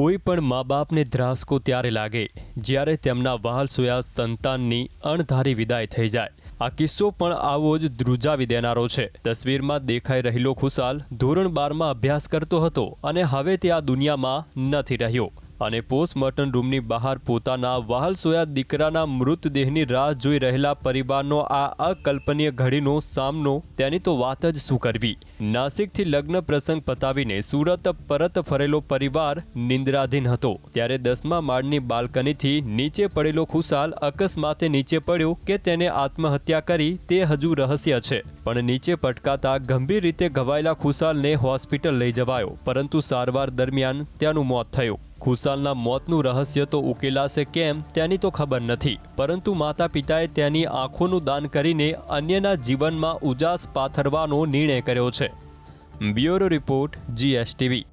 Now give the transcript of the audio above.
કોઈ પણ મા બાપને ધ્રાસકો ત્યારે લાગે જ્યારે તેમના વહાલ સોયા સંતાનની અણધારી વિદાય થઈ જાય. આ કિસ્સો પણ આવો જ ધ્રુજાવી દેનારો છે. તસવીરમાં દેખાઈ રહેલો ખુશાલ ધોરણ બારમાં અભ્યાસ કરતો હતો અને હવે તે આ દુનિયામાં નથી રહ્યો. અને પોસ્ટમોર્ટમ રૂમની બહાર પોતાના વહાલ સોયા દીકરાના મૃતદેહની રાહ જોઈ રહેલા પરિવારનો આ અકલ્પનીય ઘડીનો સામનો તેની તો વાત જ શું કરવી? નાસિકથી લગ્ન પ્રસંગ પતાવીને સુરત પરત ફરેલો પરિવાર નિંદ્રાધીન હતો. ત્યારે દસમા માળની બાલ્કનીથી નીચે પડેલો ખુશાલ અકસ્માતે નીચે પડ્યો કે તેને આત્મહત્યા કરી તે હજુ રહસ્ય છે. પણ નીચે પટકાતા ગંભીર રીતે ઘવાયેલા ખુશાલને હોસ્પિટલ લઈ જવાયો. પરંતુ સારવાર દરમિયાન ત્યાંનું મોત થયું. ખુશાલના મોતનું રહસ્ય તો ઉકેલાશે કેમ તેની તો ખબર નથી. પરંતુ માતા પિતાએ તેની આંખોનું દાન કરીને અન્યના જીવનમાં ઉજાસ પાથરવાનો નિર્ણય કર્યો છે. Bureau report, GSTV.